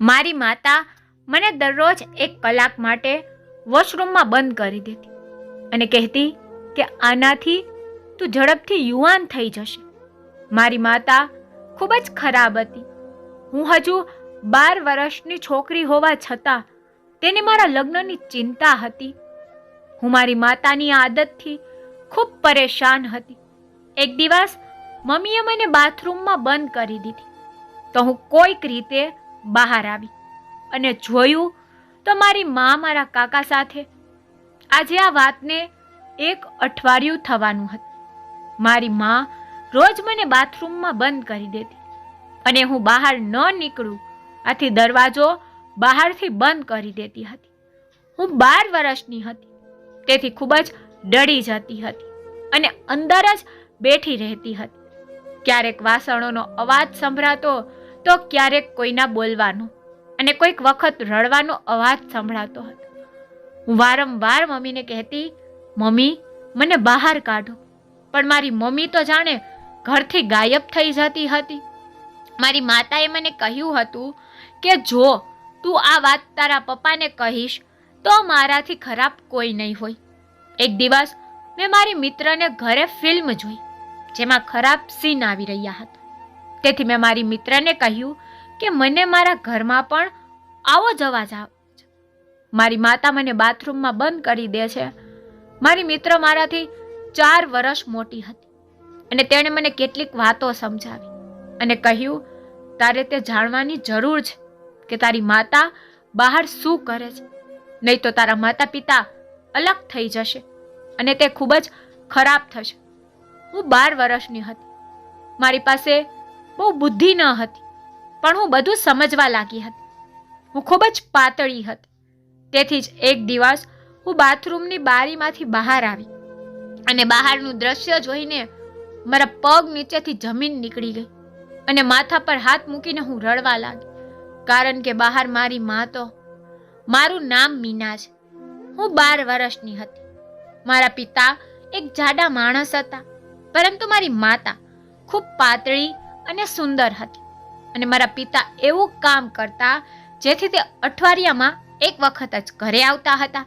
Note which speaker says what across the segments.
Speaker 1: મારી માતા મને દરરોજ એક કલાક માટે વોશરૂમમાં બંધ કરી દેતી અને કહેતી કે આનાથી તું ઝડપથી યુવાન થઈ જશે. મારી માતા ખૂબ જ ખરાબ હતી. હું હજુ બાર વર્ષની છોકરી હોવા છતાં તેને મારા લગ્નની ચિંતા હતી. હું મારી માતાની આદતથી ખૂબ પરેશાન હતી. એક દિવસ મમ્મીએ મને બાથરૂમમાં બંધ કરી દીધી. તો હું કોઈક રીતે બહાર આવી અને જોયું તો મારી મા મારા કાકા સાથે. આજે આ વાતને એક અઠવાડિયું થવાનું હતું. મારી મા રોજ મને બાથરૂમમાં બંધ કરી દેતી અને હું બહાર ન નીકળું આથી દરવાજો બહારથી બંધ કરી દેતી હતી. હું બાર વર્ષની હતી, તેથી ખૂબ જ ડરી જતી હતી અને અંદર જ બેઠી રહેતી હતી. ક્યારેક વાસણોનો અવાજ સંભળાતો તો ક્યારેક કોઈના બોલવાનો અને કોઈક વખત રડવાનો અવાજ સંભળાતો હતો. હું વારંવાર મમ્મીને કહેતી, મમ્મી, મને બહાર કાઢો. પણ મારી મમ્મી તો જાણે ઘરથી ગાયબ થઈ જતી હતી. મારી માતાએ મને કહ્યું હતું કે, જો તું આ વાત તારા પપ્પાને કહીશ, તો મારાથી ખરાબ કોઈ નહીં હોય. એક દિવસ મેં મારી મિત્રને ઘરે ફિલ્મ જોઈ, જેમાં ખરાબ સીન આવી રહ્યા હતા. તેથી મેં મારી મિત્રને કહ્યું કે મને મારા ઘરમાં પણ આવો જ અવાજ આવે છે. મારી માતા મને બાથરૂમમાં બંધ કરી દે છે. મારી મિત્ર મારાથી ચાર વર્ષ મોટી હતી અને તેણે મને કેટલીક વાતો સમજાવી અને કહ્યું, તારે તે જાણવાની જરૂર છે કે તારી માતા બહાર શું કરે છે. નહીં તો તારા માતા પિતા અલગ થઈ જશે અને તે ખૂબ જ ખરાબ થશે. હું બાર વર્ષની હતી. મારી પાસે બહુ બુદ્ધિ ન હતી, પણ હું બધું સમજવા લાગી હતી. હું ખૂબ જ પાતળી હતી. તેથી જ એક દિવસ હું બાથરૂમની બારીમાંથી બહાર આવી અને બહારનું દ્રશ્ય જોઈને મારા પગ નીચેથી જમીન નીકળી ગઈ અને માથા પર હાથ મૂકીને હું રડવા લાગી, કારણ કે બહાર મારી મા તો, મારું નામ મીના છે. હું બાર વર્ષની હતી. મારા પિતા એક જાડા માણસ હતા, પરંતુ મારી માતા ખૂબ પાતળી અને સુંદર હતી. અને મારા પિતા એવું કામ કરતા જેથી તે અઠવાડિયામાં એક વખત જ ઘરે આવતા હતા.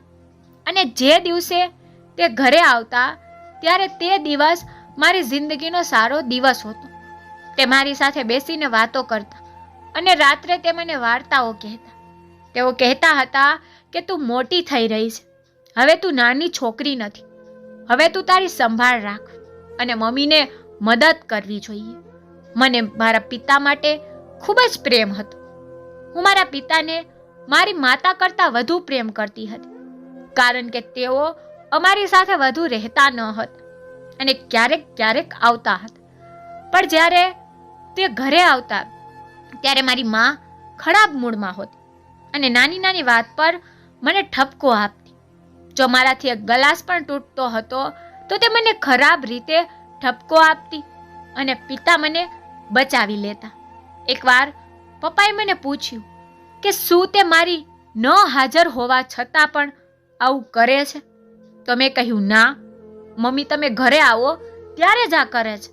Speaker 1: અને જે દિવસે તે ઘરે આવતા, ત્યારે તે દિવસ મારી જિંદગીનો સારો દિવસ હતો. તે મારી સાથે બેસીને વાતો કરતા અને રાત્રે તે મને વાર્તાઓ કહેતા. તેઓ કહેતા હતા કે તું મોટી થઈ રહી છે. હવે તું નાની છોકરી નથી. હવે તું તારી સંભાળ રાખ અને મમ્મીને મદદ કરવી જોઈએ. મને મારા પિતા માટે ખૂબ જ પ્રેમ હતો. હું મારા પિતાને મારી માતા કરતાં વધુ પ્રેમ કરતી હતી, કારણ કે તેઓ અમારી સાથે વધુ રહેતા ન હતા અને ક્યારેક ક્યારેક આવતા હતા. પણ જ્યારે તે ઘરે આવતા, ત્યારે મારી મા ખરાબ મૂડમાં હોતી અને નાની નાની વાત પર મને ઠપકો આપતી. જો મારાથી એક ગ્લાસ પણ તૂટતો હતો, તો તે મને ખરાબ રીતે ઠપકો આપતી અને પિતા મને બચાવી લેતા. એકવાર પપ્પાએ મને પૂછ્યું કે શું તે મારી ન હાજર હોવા છતાં પણ આવું કરે છે? તો મેં કહ્યું, ના, મમ્મી, તમે ઘરે આવો, ત્યારે જ આ કરે છે.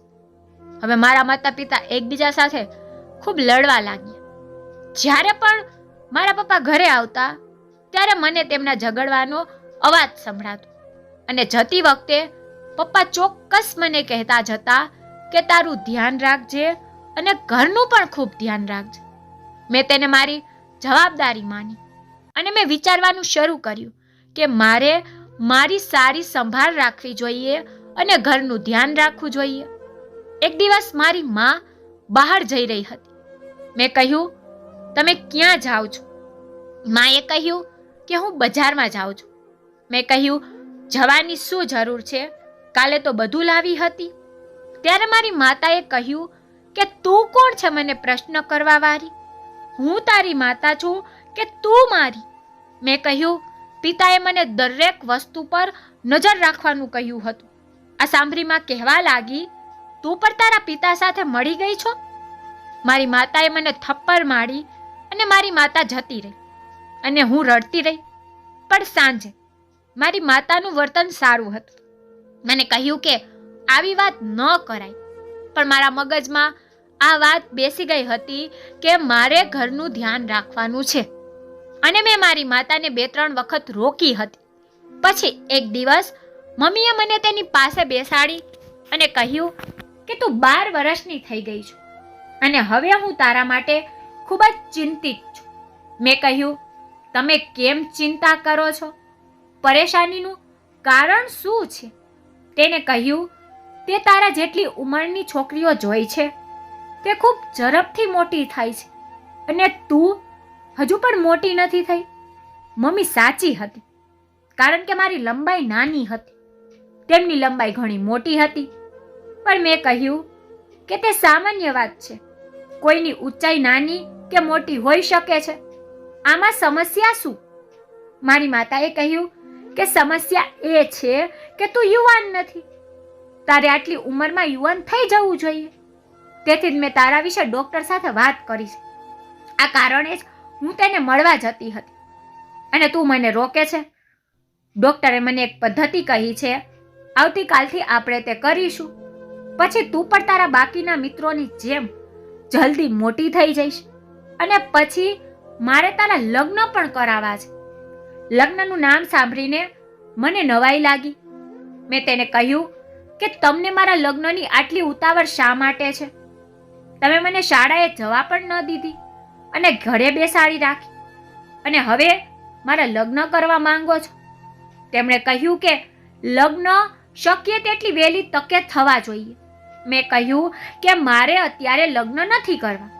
Speaker 1: હવે મારા માતા પિતા એકબીજા સાથે ખૂબ લડવા લાગ્યા. જ્યારે પણ મારા પપ્પા ઘરે આવતા, ત્યારે મને તેમના ઝઘડવાનો અવાજ સંભળાતો. અને જતી વખતે પપ્પા ચોક્કસ મને કહેતા જતા કે તારું ધ્યાન રાખજે અને ઘરનું પણ ખૂબ ધ્યાન રાખજે. મેં તેને મારી જવાબદારી માની અને મેં વિચારવાનું શરૂ કર્યું કે મારે મારી સારી સંભાળ રાખવી જોઈએ અને ઘરનું ધ્યાન રાખવું જોઈએ. એક દિવસ મારી માં બહાર જઈ રહી હતી. મેં કહ્યું, તમે ક્યાં જાઓ છો? માએ કહ્યું કે હું બજારમાં જાઉં છું. મેં કહ્યું, જવાની શું જરૂર છે? કાલે તો બધું લાવી હતી. ત્યારે મારી માતાએ કહ્યું કે તું કોણ છે મને પ્રશ્ન કરવા વાળી? હું તારી માતા છું કે તું મારી? મેં કહ્યું, પિતાએ મને દરેક વસ્તુ પર નજર રાખવાનું કહ્યું હતું. આ સાંભળીમાં કહેવા લાગી, તું પણ તારા પિતા સાથે મળી ગઈ છો? મારી માતાએ મને થપ્પડ મારી અને મારી માતા જતી રહી. અને હું રડતી રહી. પણ સાંજે મારી માતાનું વર્તન સારું હતું. મને કહ્યું કે, આવી વાત ન કરાય. પણ મારા મગજમાં આ વાત બેસી ગઈ હતી કે મારે ઘરનું ધ્યાન રાખવાનું છે. અને મેં મારી માતાને બે ત્રણ વખત રોકી હતી. પછી એક દિવસ મમ્મીએ મને તેની પાસે બેસાડી અને કહ્યું કે તું બાર વર્ષની થઈ ગઈ છું અને હવે હું તારા માટે ખૂબ જ ચિંતિત છું. મેં કહ્યું, તમે કેમ ચિંતા કરો છો? પરેશાનીનું કારણ શું છે? તેને કહ્યું તે તારા જેટલી ઉંમરની છોકરીઓ જોઈ છે. તે ખૂબ ઝડપથી મોટી થાય છે. અને તું હજુ પણ મોટી નથી થઈ. મમ્મી સાચી હતી. કારણ કે મારી લંબાઈ નાની હતી. તેમની લંબાઈ ઘણી મોટી હતી. પણ મેં કહ્યું કે તે સામાન્ય વાત છે. કોઈની ઊંચાઈ નાની કે મોટી હોઈ શકે છે. આમાં સમસ્યા શું? મારી માતાએ કહ્યું કે સમસ્યા એ છે કે તું યુવાન નથી. તારે આટલી ઉંમરમાં યુવાન થઈ જવું જોઈએ. તેથી જ મેં તારા વિશે ડોક્ટર સાથે વાત કરી છે. આ કારણે જ હું તેને મળવા જતી હતી. અને તું મને રોકે છે. ડોક્ટરે મને એક પદ્ધતિ કહી છે. આવતીકાલથી આપણે તે કરીશું. પછી તું પણ તારા બાકીના મિત્રોની જેમ જલ્દી મોટી થઈ જઈશ. અને પછી મારે તારા લગ્ન પણ કરાવવા છે. લગ્નનું નામ સાંભળીને મને નવાઈ લાગી. મેં તેને કહ્યું કે તમને મારા લગ્નની આટલી ઉતાવળ શા માટે છે? તમે મને શાળાએ જવા પણ ન દીધી અને ઘરે બેસાડી રાખી. અને હવે મારા લગ્ન કરવા માંગો છો. તેમણે કહ્યું કે લગ્ન શક્ય તેટલી વહેલી તકે થવા જોઈએ. મેં કહ્યું કે મારે અત્યારે લગ્ન નથી કરવા.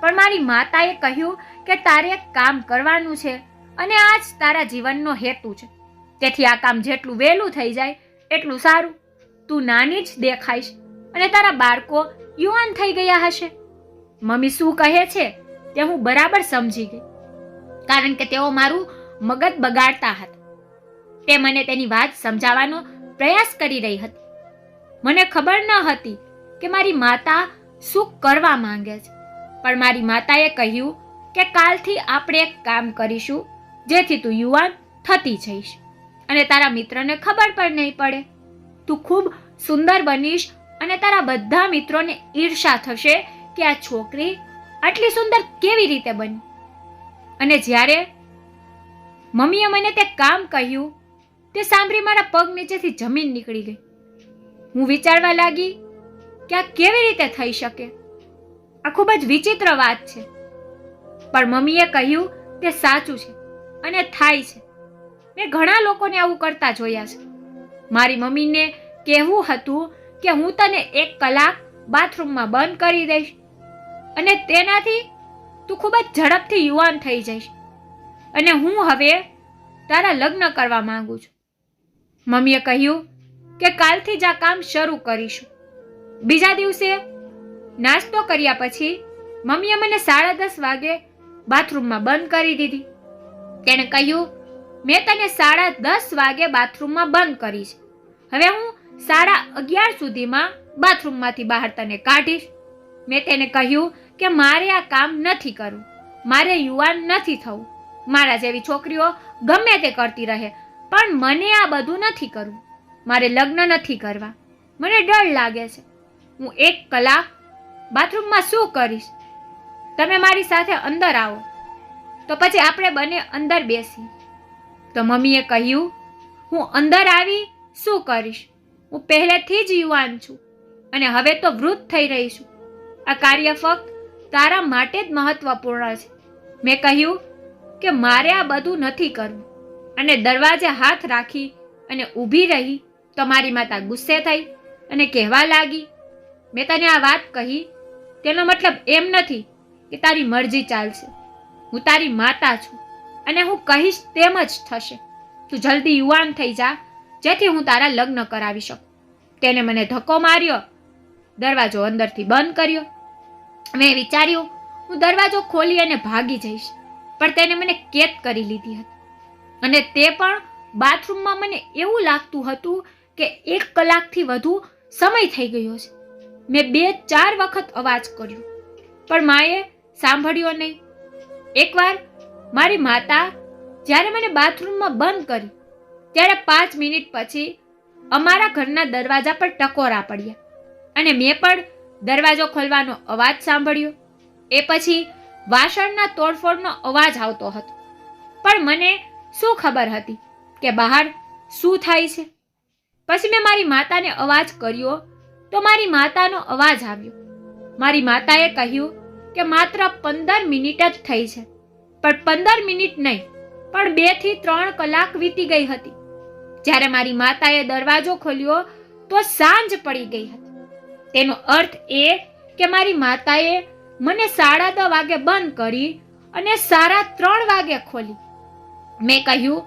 Speaker 1: પણ મારી માતાએ કહ્યું કે તારે કામ કરવાનું છે અને આ જ તારા જીવનનો હેતુ છે. તેથી આ કામ જેટલું વહેલું થઈ જાય, એટલું સારું. તું નાની જ દેખાઈશ અને તારા બાળકો યુવાન થઈ ગયા હશે. મમ્મી શું કહે છે તે હું બરાબર સમજી ગઈ, કારણ કે તેઓ મારું મગજ બગાડતા હતા. તે મને તેની વાત સમજાવવાનો પ્રયાસ કરી રહી હતી. મને ખબર ન હતી કે મારી માતા શું કરવા માંગે છે, પણ મારી માતાએ કહ્યું કે કાલથી આપણે એક કામ કરીશું, જેથી તું યુવાન થતી જઈશ અને તારા મિત્રને ખબર પણ નહીં પડે. તું ખૂબ સુંદર બનીશ અને તારા બધા મિત્રોને ઈર્ષા થશે કે આ છોકરી આટલી સુંદર કેવી રીતે બની? અને જ્યારે મમ્મીએ મને તે કામ કહ્યું, તે સાંભળી મારા પગ નીચેથી જમીન નીકળી ગઈ. હું વિચારવા લાગી કે આ કેવી રીતે થઈ શકે? આ ખૂબ જ વિચિત્ર વાત છે. પણ મમ્મીએ કહ્યું, તે સાચું છે અને થાય છે. મેં ઘણા લોકોને આવું કરતા જોયા છે. મારી મમ્મીને કહેવું હતું કે હું તને એક કલાક બાથરૂમમાં બંધ કરી દઈશ અને તેનાથી તું ખૂબ જ ઝડપથી યુવાન થઈ જઈશ. અને હું હવે તારા લગ્ન કરવા માંગુ છું. મમ્મીએ કહ્યું કે કાલથી જ આ કામ શરૂ કરીશું. બીજા દિવસે નાસ્તો કર્યા પછી મમ્મીએ મને સાડા દસ વાગે બાથરૂમમાં બંધ કરી દીધી. તેણે કહ્યું, મેં તને સાડા દસ વાગે બાથરૂમમાં બંધ કરી છે હવે હું સાડા અગિયાર સુધીમાં બાથરૂમમાંથી બહાર તને કાઢીશ. મેં તેને કહ્યું કે મારે આ કામ નથી કરવું. મારે યુવાન નથી થવું. મારા જેવી છોકરીઓ ગમે તે કરતી રહે, પણ મને આ બધું નથી કરવું. મારે લગ્ન નથી કરવા. મને ડર લાગે છે. હું એક કલાક બાથરૂમમાં શું કરીશ? તમે મારી સાથે અંદર આવો. તો પછી આપણે બંને અંદર બેસી તો મમ્મીએ કહ્યું, હું અંદર આવી શું કરીશ? હું પહેલેથી જ યુવાન છું અને હવે તો વૃદ્ધ થઈ રહી છું. આ કાર્ય ફક્ત તારા માટે જ મહત્વપૂર્ણ છે. મેં કહ્યું કે મારે આ બધું નથી કરવું અને દરવાજે હાથ રાખી અને ઊભી રહી તો મારી માતા ગુસ્સે થઈ અને કહેવા લાગી, મેં તને આ વાત કહી, તેનો મતલબ એમ નથી કે તારી મરજી ચાલશે. હું તારી માતા છું અને હું કહીશ તેમ જ થશે. તું જલ્દી યુવાન થઈ જા જેથી હું તારા લગ્ન કરાવી શકું. તેને મને ધક્કો માર્યો, દરવાજો અંદરથી બંધ કર્યો. મેં વિચાર્યું, હું દરવાજો ખોલી અને ભાગી જઈશ, પણ તેને મને કેદ કરી લીધી હતી. અને તે પણ બાથરૂમમાં મને એવું લાગતું હતું કે એક કલાકથી વધુ સમય થઈ ગયો છે. મેં બે ચાર વખત અવાજ કર્યો, પણ માએ સાંભળ્યો નહીં. એકવાર મારી માતા જ્યારે મને બાથરૂમમાં બંધ કરી ત્યારે પાંચ મિનિટ પછી અમારા ઘરના દરવાજા પર ટકોરા પડ્યા. અને મેં પણ દરવાજો ખોલવાનો અવાજ સાંભળ્યો. એ પછી વાસણના તોડફોડનો અવાજ આવતો હતો. પણ મને શું ખબર હતી કે બહાર શું થાય છે? પછી મેં મારી માતાને અવાજ કર્યો તો મારી માતાનો અવાજ આવ્યો. મારી માતાએ કહ્યું કે માત્ર પંદર મિનિટ જ થઈ છે. પણ પંદર મિનિટ નહીં, પણ બેથી ત્રણ કલાક વીતી ગઈ હતી. જ્યારે મારી માતાએ દરવાજો ખોલ્યો, તો સાંજ પડી ગઈ હતી. તેનો અર્થ એ કે મારી માતાએ મને સાડા દસ વાગે બંધ કરી અને સાડા ત્રણ વાગે ખોલી. મેં કહ્યું,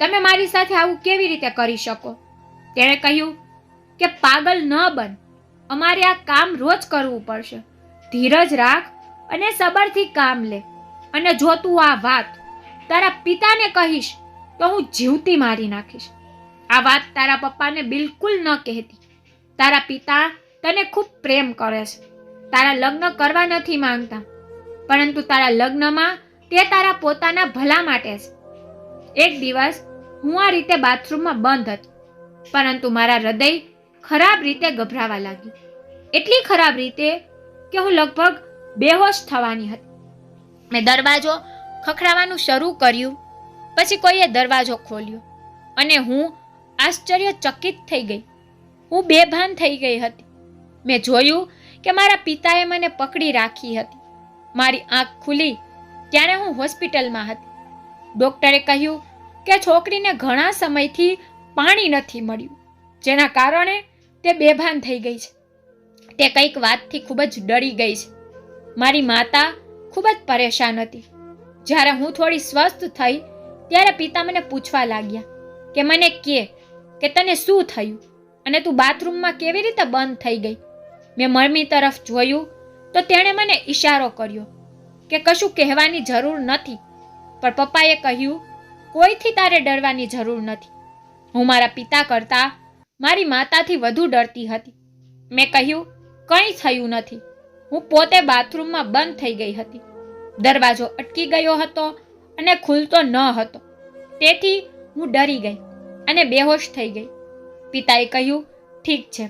Speaker 1: તમે મારી સાથે આવું કેવી રીતે કરી શકો? તેણે કહ્યું, કે પાગલ ન બન. અમારે આ કામ રોજ કરવું પડશે. ધીરજ રાખ અને સબરથી કામ લે. અને જો તું આ વાત તારા પિતાને કહીશ, તો હું જીવતી મારી નાખીશ. આ વાત તારા પપ્પાને બિલકુલ ન કહેતી. તારા પિતા તને ખૂબ પ્રેમ કરે છે. તારા લગ્ન કરવા નથી માંગતા, પરંતુ તારા લગ્નમાં તે તારા પોતાના ભલા માટે છે. એક દિવસ હું આ રીતે બાથરૂમમાં બંધ હતી, પરંતુ મારા હૃદય ખરાબ રીતે ગભરાવા લાગ્યું. એટલી ખરાબ રીતે કે હું લગભગ બેહોશ થવાની હતી. મેં દરવાજો ખખડાવવાનું શરૂ કર્યું, પછી કોઈએ દરવાજો ખોલ્યો અને હું આશ્ચર્યચકિત થઈ ગઈ. હું બેભાન થઈ ગઈ હતી. મેં જોયું કે મારા પિતાએ મને પકડી રાખી હતી. મારી આંખ ખુલી ત્યારે હું હોસ્પિટલમાં હતી. ડૉક્ટરે કહ્યું કે છોકરીને ઘણા સમયથી પાણી નથી મળ્યું, જેના કારણે તે બેભાન થઈ ગઈ છે. તે કંઈક વાતથી ખૂબ જ ડરી ગઈ છે. મારી માતા ખૂબ જ પરેશાન હતી. જ્યારે હું થોડી સ્વસ્થ થઈ ત્યારે પિતા મને પૂછવા લાગ્યા કે મને કે કે તને શું થયું? અને તું બાથરૂમમાં કેવી રીતે બંધ થઈ ગઈ? મેં મમ્મી તરફ જોયું તો તેણે મને ઈશારો કર્યો કે કશું કહેવાની જરૂર નથી, પણ પપ્પાએ કહ્યું, કોઈથી તારે ડરવાની જરૂર નથી. હું મારા પિતા કરતાં મારી માતાથી વધુ ડરતી હતી. મેં કહ્યું, કંઈ થયું નથી. હું પોતે બાથરૂમમાં બંધ થઈ ગઈ હતી. દરવાજો અટકી ગયો હતો અને ખુલતો ન હતો. તેથી હું ડરી ગઈ. અને બેહોશ થઈ ગઈ. પિતાએ કહ્યું, ઠીક છે,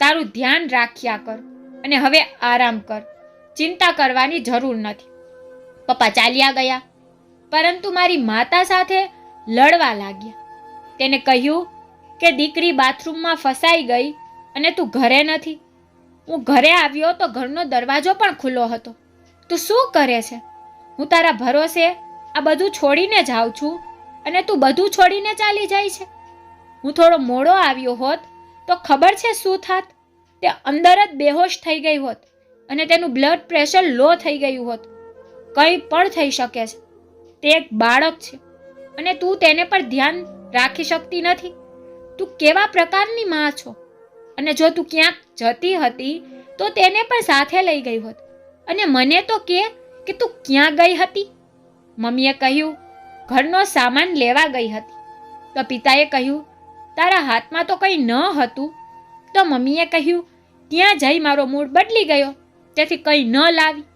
Speaker 1: તારું ધ્યાન રાખ્યા કર અને હવે આરામ કર. ચિંતા કરવાની જરૂર નથી. પપ્પા ચાલ્યા ગયા. પરંતુ મારી માતા સાથે લડવા લાગ્યા. તેને કહ્યું કે, દીકરી બાથરૂમમાં ફસાઈ ગઈ અને તું ઘરે નથી. હું ઘરે આવ્યો તો ઘરનો દરવાજો પણ ખુલ્લો હતો. તું શું કરે છે? હું તારા ભરોસે આ બધું છોડીને જાઉં છું અને તું બધું છોડીને ચાલી જાય છે. હું થોડો મોડો આવ્યો હોત, તો ખબર છે શું થાત? તે અંદર જ બેહોશ થઈ ગઈ હોત અને તેનું બ્લડ પ્રેશર લો થઈ ગયું હોત. કંઈ પણ થઈ શકે છે. તે એક બાળક છે અને તું તેને પર ધ્યાન રાખી શકતી નથી. તું કેવા પ્રકારની માં છો? અને જો તું ક્યાંક જતી હતી, તો તેને પણ સાથે લઈ ગઈ હોત. અને મને તો કે કે તું ક્યાં ગઈ હતી? મમ્મીએ કહ્યું, ઘરનો સામાન લેવા ગઈ હતી. તો પિતાએ કહ્યું તારા હાથમાં તો કંઈ ન હતું. તો મમ્મીએ કહ્યું, ત્યાં જઈ મારો મૂડ બદલી ગયો. તેથી કંઈ ન લાવી.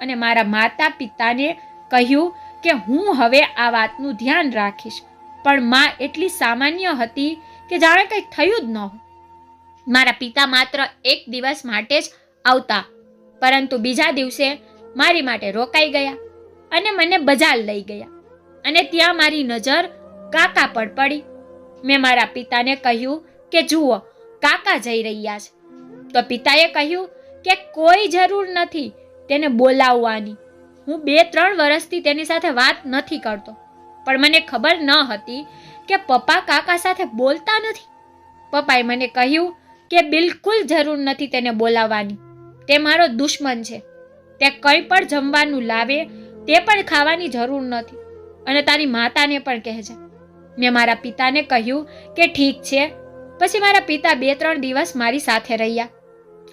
Speaker 1: અને મારા માતા પિતાને કહ્યું કે હું હવે આ વાતનું ધ્યાન રાખીશ. પણ માં એટલી સામાન્ય હતી કે જાણે કંઈ થયું જ ન મારા પિતા માત્ર એક દિવસ માટે જ આવતા, પરંતુ બીજા દિવસે મારી માટે રોકાઈ ગયા અને મને બજાર લઈ ગયા. અને ત્યાં મારી નજર કાકા પર પડી. મેં મારા પિતાને કહ્યું કે જુઓ, કાકા જઈ રહ્યા છે. તો પિતાએ કહ્યું કે કોઈ જરૂર નથી તેને બોલાવવાની. હું બે ત્રણ વર્ષથી તેની સાથે વાત નથી કરતો. પણ મને ખબર ન હતી કે પપ્પા કાકા સાથે બોલતા નથી. પપ્પાએ મને કહ્યું કે બિલકુલ જરૂર નથી તેને બોલાવવાની. તે મારો દુશ્મન છે. તે કંઈ પણ જમવાનું લાવે તે પણ ખાવાની જરૂર નથી. અને તારી માતાને પણ કહેજે. મેં મારા પિતાને કહ્યું કે ઠીક છે. પછી મારા પિતા બે ત્રણ દિવસ મારી સાથે રહ્યા.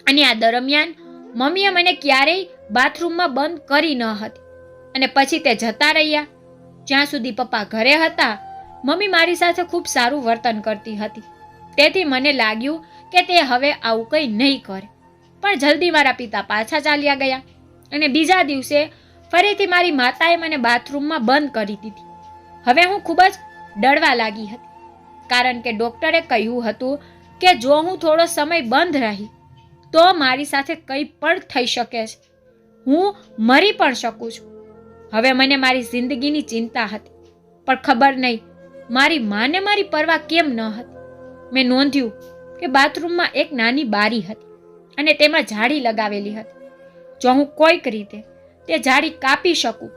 Speaker 1: અને આ દરમિયાન મમ્મીએ મને ક્યારેય બાથરૂમમાં બંધ કરી ન હતી. અને પછી તે જતા રહ્યા. જ્યાં સુધી પપ્પા ઘરે હતા, મમ્મી મારી સાથે ખૂબ સારું વર્તન કરતી હતી. તેથી મને લાગ્યું કે તે હવે આવું કંઈ નહીં કરે. પણ જલ્દી મારા પિતા પાછા ચાલ્યા ગયા. અને બીજા દિવસે ફરીથી મારી માતાએ મને બાથરૂમમાં બંધ કરી દીધી. હવે હું ખૂબ જ ડરવા લાગી હતી. કારણ કે ડૉક્ટરે કહ્યું હતું કે જો હું થોડો સમય બંધ રહી, તો મારી સાથે કંઈ પણ થઈ શકે છે. હું મરી પણ શકું છું. હવે મને મારી જિંદગીની ચિંતા હતી. પણ ખબર નહીં, મારી માને મારી પરવા કેમ ન હતી. મેં નોંધ્યું કે બાથરૂમમાં એક નાની બારી હતી અને તેમાં જાળી લગાવેલી હતી. જો હું કોઈક રીતે તે જાળી કાપી શકું,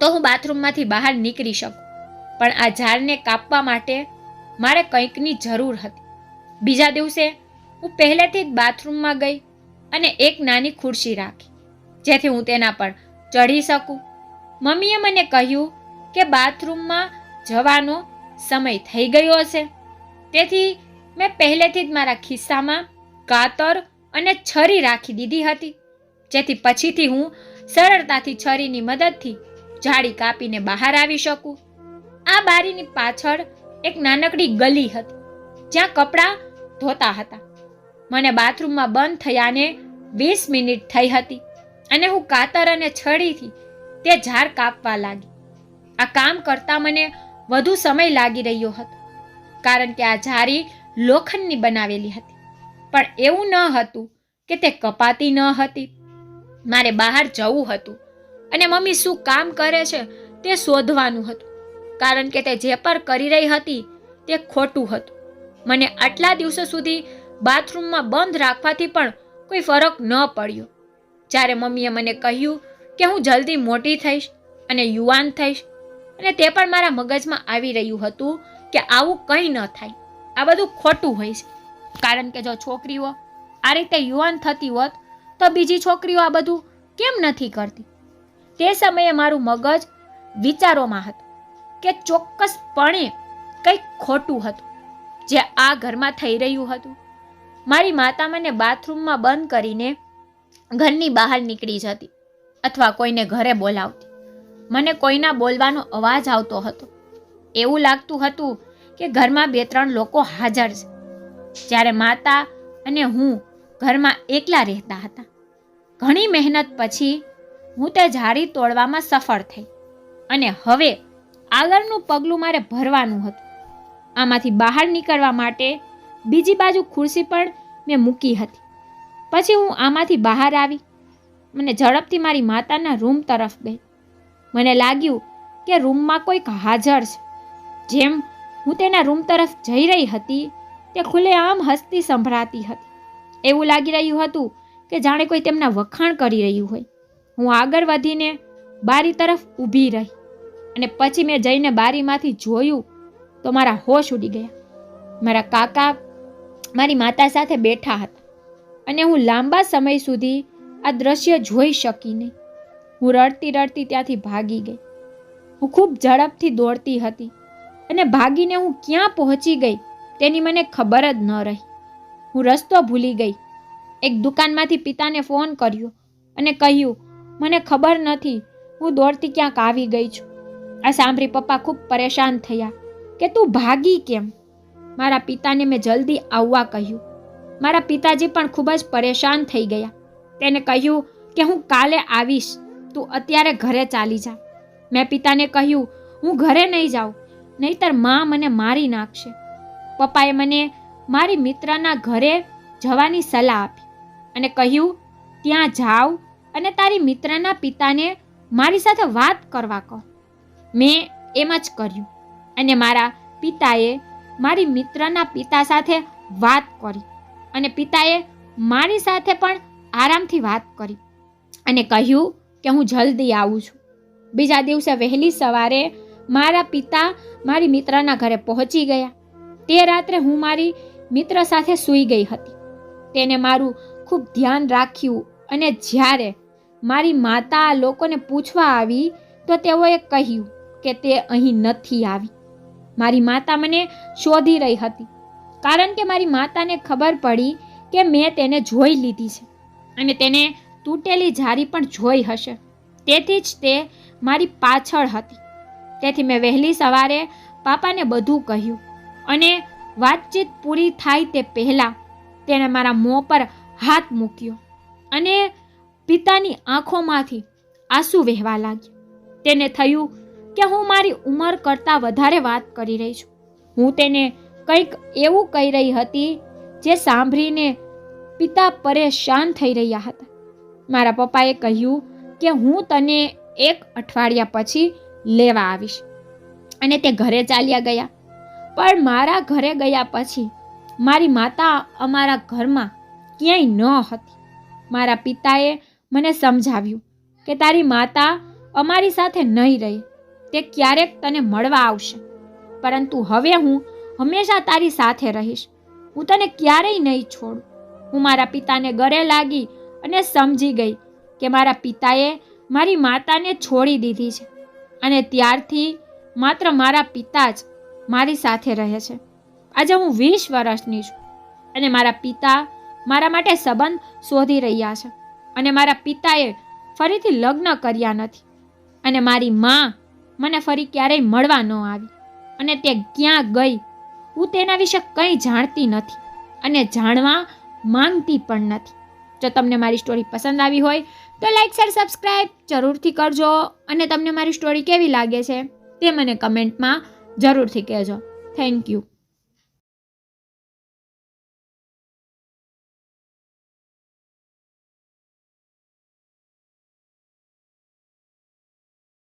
Speaker 1: તો હું બાથરૂમમાંથી બહાર નીકળી શકું. પણ આ ઝાડને કાપવા માટે મારે કંઈકની જરૂર હતી. બીજા દિવસે હું પહેલેથી જ બાથરૂમમાં ગઈ અને એક નાની ખુરશી રાખી, જેથી હું તેના પર ચઢી શકું. મમ્મીએ મને કહ્યું કે બાથરૂમમાં જવાનો સમય થઈ ગયો હશે. તેથી મેં પહેલેથી જ મારા ખિસ્સામાં કાતર અને છરી રાખી દીધી હતી, જેથી પછીથી હું સરળતાથી છરીની મદદથી જાળી કાપીને બહાર આવી શકું. આ બારીની પાછળ એક નાનકડી ગલી હતી, જ્યાં કપડાં ધોતા હતા. મને બાથરૂમમાં બંધ થયાને વીસ મિનિટ થઈ હતી અને હું કાતર અને છડીથી તે ઝાડ કાપવા લાગી. આ કામ કરતાં મને વધુ સમય લાગી રહ્યો હતો, કારણ કે આ ઝારી લોખંડની બનાવેલી હતી. પણ એવું ન હતું કે તે કપાતી ન હતી. મારે બહાર જવું હતું અને મમ્મી શું કામ કરે છે તે શોધવાનું હતું. કારણ કે તે જે પણ કરી રહી હતી તે ખોટું હતું. મને આટલા દિવસો સુધી બાથરૂમમાં બંધ રાખવાથી પણ કોઈ ફરક ન પડ્યો. જ્યારે મમ્મીએ મને કહ્યું કે હું જલ્દી મોટી થઈશ અને યુવાન થઈશ અને તે પણ મારા મગજમાં આવી રહ્યું હતું કે આવું કંઈ ન થાય. આ બધું ખોટું હોય છે. કારણ કે જો છોકરીઓ આ રીતે યુવાન થતી હોત, તો બીજી છોકરીઓ આ બધું કેમ નથી કરતી? તે સમયે મારું મગજ વિચારોમાં હતું. કે ચોક્કસપણે કંઈક ખોટું હતું, જે આ ઘરમાં થઈ રહ્યું હતું. મારી માતા મને બાથરૂમમાં બંધ કરીને ઘરની બહાર નીકળી જતી અથવા કોઈને ઘરે બોલાવતી. મને કોઈના બોલવાનો અવાજ આવતો હતો. એવું લાગતું હતું કે ઘરમાં બે ત્રણ લોકો હાજર છે. જ્યારે માતા અને હું ઘરમાં એકલા રહેતા હતા. ઘણી મહેનત પછી હું તે ઝાડી તોડવામાં સફળ થઈ અને હવે આગળનું પગલું મારે ભરવાનું હતું. આમાંથી બહાર નીકળવા માટે બીજી બાજુ ખુરશી પણ મેં મૂકી હતી. પછી હું આમાંથી બહાર આવી. મને ઝડપથી મારી માતાના રૂમ તરફ ગઈ. મને લાગ્યું કે રૂમમાં કોઈક હાજર છે. જેમ હું તેના રૂમ તરફ જઈ રહી હતી, તે ખુલ્લેઆમ હસતી સંભળાતી હતી. એવું લાગી રહ્યું હતું કે જાણે કોઈ તેમના વખાણ કરી રહ્યું હોય. હું આગળ વધીને બારી તરફ ઊભી રહી. અને પછી મેં જઈને બારીમાંથી જોયું તો મારા હોશ ઉડી ગયા. મારા કાકા મારી માતા સાથે બેઠા હતા અને હું લાંબા સમય સુધી આ દ્રશ્ય જોઈ શકી નહીં. હું રડતી રડતી ત્યાંથી ભાગી ગઈ. હું ખૂબ ઝડપથી દોડતી હતી અને ભાગીને હું ક્યાં પહોંચી ગઈ તેની મને ખબર જ ન રહી. હું રસ્તો ભૂલી ગઈ. એક દુકાનમાંથી પિતાને ફોન કર્યો અને કહ્યું, મને ખબર નથી, હું દોડતી ક્યાંક આવી ગઈ છું. આ સાંભળી પપ્પા ખૂબ પરેશાન થયા કે તું ભાગી કેમ? મારા પિતાને મેં જલ્દી આવવા કહ્યું. મારા પિતાજી પણ ખૂબ જ પરેશાન થઈ ગયા. તેને કહ્યું કે હું કાલે આવીશ. તું અત્યારે ઘરે ચાલી જા. મેં પિતાને કહ્યું, હું ઘરે નહીં જાઉં, નહીતર મા મને મારી નાખશે. પપ્પાએ મને મારી મિત્રના ઘરે જવાની સલાહ આપી અને કહ્યું, ત્યાં જાવ અને તારી મિત્રના પિતાને મારી સાથે વાત કરવા કહો. મેં એમ જ કર્યું. અને મારા પિતાએ મારી મિત્રના પિતા સાથે વાત કરી. અને પિતાએ મારી સાથે પણ આરામથી વાત કરી. અને કહ્યું કે હું જલ્દી આવું છું. બીજા દિવસે વહેલી સવારે મારા પિતા મારી મિત્રના ઘરે પહોંચી ગયા. તે રાત્રે હું મારી મિત્ર સાથે સૂઈ ગઈ હતી. તેને મારું ખૂબ ધ્યાન રાખ્યું અને જ્યારે મારી માતા લોકોને પૂછવા આવી તો તેઓએ કહ્યું કે તે અહીં નથી આવી. મારી માતા મને શોધી રહી હતી. કારણ કે મારી માતાને ખબર પડી કે મેં તેને જોઈ લીધી છે અને તેને તૂટેલી જારી પણ જોઈ હશે. તેથી જ તે મારી પાછળ હતી. તેથી મેં વહેલી સવારે પાપાને બધું કહ્યું અને વાતચીત પૂરી થાય તે પહેલાં તેણે મારા મોં પર હાથ મૂક્યો અને પિતાની આંખોમાંથી આંસુ વહેવા લાગ્યા. તેને થયું કે હું મારી ઉંમર કરતાં વધારે વાત કરી રહી છું. હું તેને કંઈક એવું કહી રહી હતી જે સાંભળીને પિતા પરેશાન થઈ રહ્યા હતા. મારા પપ્પાએ કહ્યું કે હું તને એક અઠવાડિયા પછી લેવા આવીશ. અને તે ઘરે ચાલ્યા ગયા. પણ મારા ઘરે ગયા પછી મારી માતા અમારા ઘરમાં ક્યાંય ન હતી. મારા પિતાએ મને સમજાવ્યું કે તારી માતા અમારી સાથે નહીં રહે. તે ક્યારેક તને મળવા આવશે. પરંતુ હવે હું હંમેશા તારી સાથે રહીશ. હું તને ક્યારેય નહીં છોડું. હું મારા પિતાને ગળે લાગી અને સમજી ગઈ કે મારા પિતાએ મારી માતાને છોડી દીધી છે અને ત્યારથી માત્ર મારા પિતા જ મારી સાથે રહે છે. આજે હું વીસ વર્ષની છું અને મારા પિતા મારા માટે સંબંધ શોધી રહ્યા છે અને મારા પિતાએ ફરીથી લગ્ન કર્યા નથી અને મારી માં મને ફરી ક્યારેય મળવા ન આવી. અને તે ક્યાં ગઈ, હું તેના વિશે કંઈ જાણતી નથી અને જાણવા માંગતી પણ નથી. જો તમને મારી સ્ટોરી પસંદ આવી હોય, તો લાઈક શેર સબસ્ક્રાઈબ જરૂરથી કરજો. અને તમને મારી સ્ટોરી કેવી લાગે છે, તે મને કમેન્ટમાં જરૂરથી કહેજો. Thank you